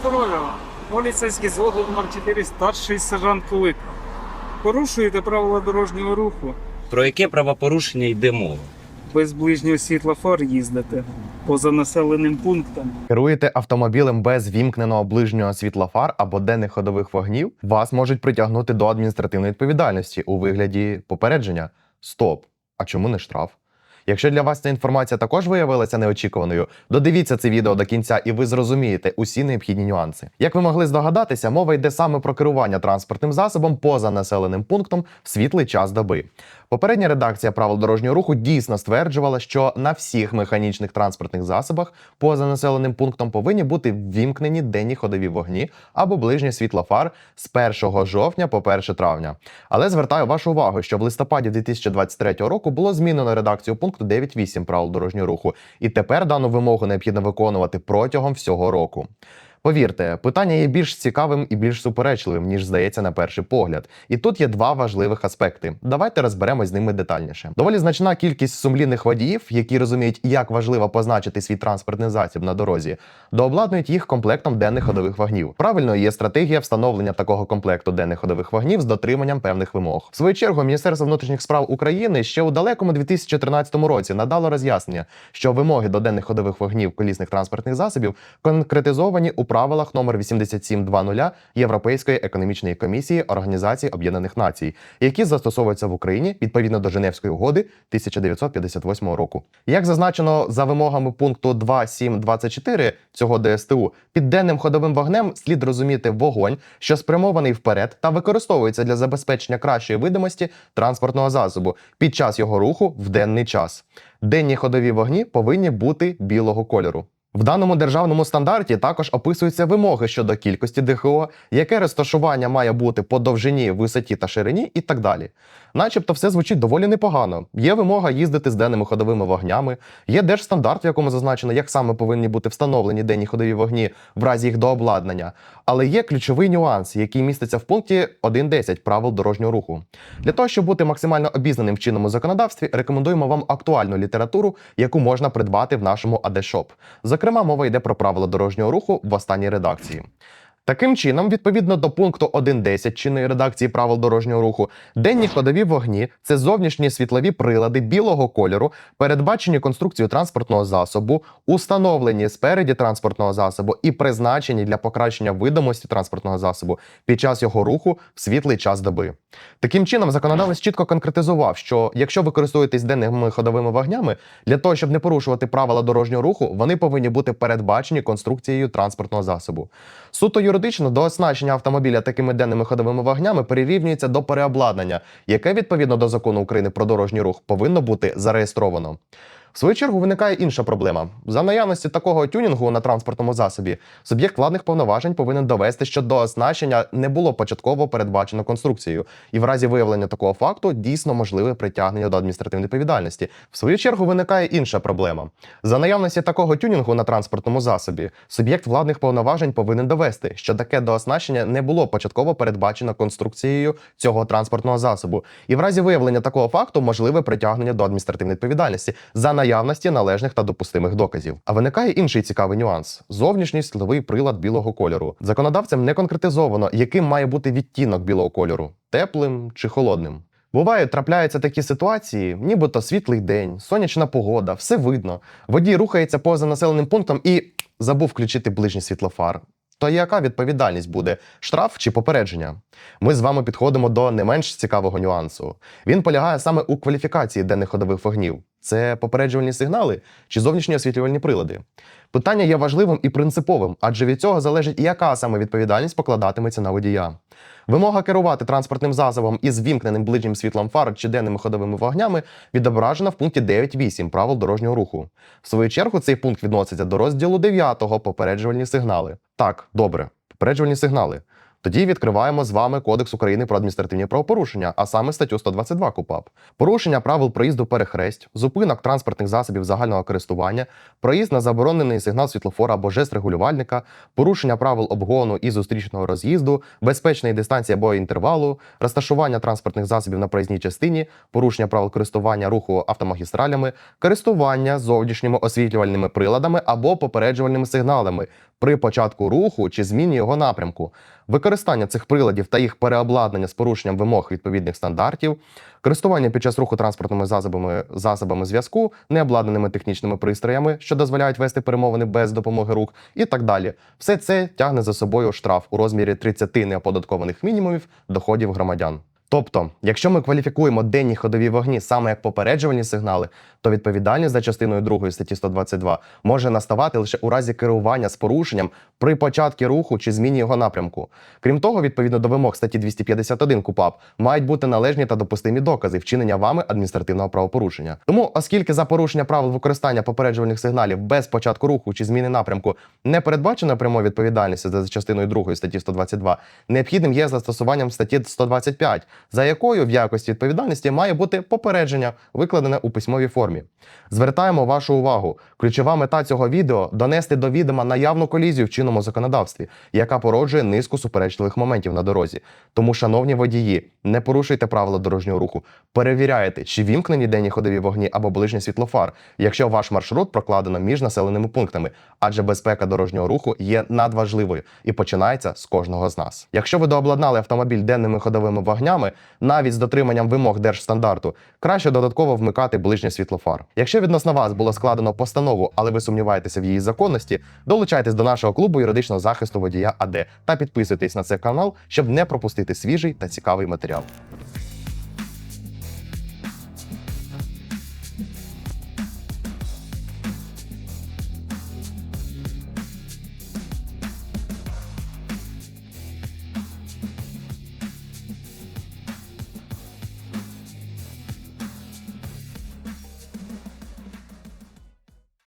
Здоров'я. Поліцейський зводу номер 4 старший сержант Кулик. Порушуєте правила дорожнього руху. Про яке правопорушення йде мова? Без ближнього світла фар їздите поза населеним пунктом. Керуєте автомобілем без вімкненого ближнього світла фар або денних ходових вогнів, вас можуть притягнути до адміністративної відповідальності у вигляді попередження. Стоп! А чому не штраф? Якщо для вас ця інформація також виявилася неочікуваною, додивіться це відео до кінця, і ви зрозумієте усі необхідні нюанси. Як ви могли здогадатися, мова йде саме про керування транспортним засобом поза населеним пунктом в світлий час доби. Попередня редакція правил дорожнього руху дійсно стверджувала, що на всіх механічних транспортних засобах поза населеним пунктом повинні бути ввімкнені денні ходові вогні або ближнє світло фар з 1 жовтня по 1 травня. Але звертаю вашу увагу, що в листопаді 2023 року було змінено редакцію пункту 9.8 правил дорожнього руху, і тепер дану вимогу необхідно виконувати протягом всього року. Повірте, питання є більш цікавим і більш суперечливим, ніж здається на перший погляд. І тут є два важливих аспекти. Давайте розберемось з ними детальніше. Доволі значна кількість сумлінних водіїв, які розуміють, як важливо позначити свій транспортний засіб на дорозі, дообладнують їх комплектом денних ходових вогнів. Правильно є стратегія встановлення такого комплекту денних ходових вогнів з дотриманням певних вимог. В свою чергу, Міністерство внутрішніх справ України ще у далекому 2013 році надало роз'яснення, що вимоги до денних ходових вогнів колісних транспортних засобів конкретизовані у правилах номер 8720 Європейської економічної комісії Організації Об'єднаних Націй, які застосовуються в Україні відповідно до Женевської угоди 1958 року. Як зазначено за вимогами пункту 2.7.24 цього ДСТУ, під денним ходовим вогнем слід розуміти вогонь, що спрямований вперед та використовується для забезпечення кращої видимості транспортного засобу під час його руху в денний час. Денні ходові вогні повинні бути білого кольору. В даному державному стандарті також описуються вимоги щодо кількості ДХО, яке розташування має бути по довжині, висоті та ширині, і так далі. Начебто все звучить доволі непогано. Є вимога їздити з денними ходовими вогнями, є держстандарт, в якому зазначено, як саме повинні бути встановлені денні ходові вогні в разі їх дообладнання. Але є ключовий нюанс, який міститься в пункті 1.10 правил дорожнього руху. Для того, щоб бути максимально обізнаним в чинному законодавстві, рекомендуємо вам актуальну літературу, яку можна придбати в нашому AD-Shop. Зокрема, мова йде про правила дорожнього руху в останній редакції. Таким чином, відповідно до пункту 1.10 чинної редакції правил дорожнього руху, денні ходові вогні це зовнішні світлові прилади білого кольору, передбачені конструкцією транспортного засобу, установлені спереді транспортного засобу і призначені для покращення видимості транспортного засобу під час його руху в світлий час доби. Таким чином, законодавець чітко конкретизував, що якщо ви користуєтесь денними ходовими вогнями, для того, щоб не порушувати правила дорожнього руху, вони повинні бути передбачені конструкцією транспортного засобу. Суто юридично до оснащення автомобіля такими денними ходовими вогнями прирівнюється до переобладнання, яке відповідно до закону України про дорожній рух повинно бути зареєстровано. В свою чергу виникає інша проблема. За наявності такого тюнінгу на транспортному засобі, суб'єкт владних повноважень повинен довести, що до оснащення не було початково передбачено конструкцією, і в разі виявлення такого факту дійсно можливе притягнення до адміністративної відповідальності. В свою чергу виникає інша проблема. За наявності такого тюнінгу на транспортному засобі, суб'єкт владних повноважень повинен довести, що таке дооснащення не було початково передбачено конструкцією цього транспортного засобу, і в разі виявлення такого факту можливе притягнення до адміністративної відповідальності за наявності належних та допустимих доказів. А виникає інший цікавий нюанс: зовнішній світловий прилад білого кольору. Законодавцем не конкретизовано, яким має бути відтінок білого кольору теплим чи холодним. Буває, трапляються такі ситуації, нібито світлий день, сонячна погода, все видно. Водій рухається поза населеним пунктом і забув включити ближній світлофар. То яка відповідальність буде штраф чи попередження? Ми з вами підходимо до не менш цікавого нюансу. Він полягає саме у кваліфікації денних ходових вогнів. Це попереджувальні сигнали чи зовнішні освітлювальні прилади. Питання є важливим і принциповим, адже від цього залежить, яка саме відповідальність покладатиметься на водія. Вимога керувати транспортним засобом із вімкненим ближнім світлом фар чи денними ходовими вогнями відображена в пункті 9.8 правил дорожнього руху. В свою чергу цей пункт відноситься до розділу 9 попереджувальні сигнали. Так, добре, попереджувальні сигнали. Тоді відкриваємо з вами Кодекс України про адміністративні правопорушення, а саме статтю 122 КУПАП. Порушення правил проїзду перехресть, зупинок транспортних засобів загального користування, проїзд на заборонений сигнал світлофора або жест регулювальника, порушення правил обгону і зустрічного роз'їзду, безпечної дистанції або інтервалу, розташування транспортних засобів на проїзній частині, порушення правил користування руху автомагістралями, користування зовнішніми освітлювальними приладами або попереджувальними сигналами при початку руху чи зміні його напрямку, використання цих приладів та їх переобладнання з порушенням вимог відповідних стандартів, користування під час руху транспортними засобами, засобами зв'язку, необладнаними технічними пристроями, що дозволяють вести перемовини без допомоги рук, і так далі. Все це тягне за собою штраф у розмірі 30 неоподаткованих мінімумів доходів громадян. Тобто, якщо ми кваліфікуємо денні ходові вогні саме як попереджувальні сигнали, то відповідальність за частиною 2 статті 122 може наставати лише у разі керування з порушенням при початку руху чи зміні його напрямку. Крім того, відповідно до вимог статті 251 КУПАП мають бути належні та допустимі докази вчинення вами адміністративного правопорушення. Тому, оскільки за порушення правил використання попереджувальних сигналів без початку руху чи зміни напрямку не передбачено прямої відповідальності за частиною 2 статті 122, необхідним є застосуванням статті 125, за якою в якості відповідальності має бути попередження, викладене у письмовій формі. Звертаємо вашу увагу. Ключова мета цього відео донести до відома наявну колізію в чинному законодавстві, яка породжує низку суперечливих моментів на дорозі. Тому, шановні водії, не порушуйте правила дорожнього руху, перевіряйте, чи вімкнені денні ходові вогні або ближній світлофар, якщо ваш маршрут прокладено між населеними пунктами, адже безпека дорожнього руху є надважливою і починається з кожного з нас. Якщо ви дообладнали автомобіль денними ходовими вогнями, навіть з дотриманням вимог держстандарту, краще додатково вмикати ближнє світлофар. Якщо відносно вас було складено постанову, але ви сумніваєтеся в її законності, долучайтесь до нашого клубу юридичного захисту водія АД та підписуйтесь на цей канал, щоб не пропустити свіжий та цікавий матеріал.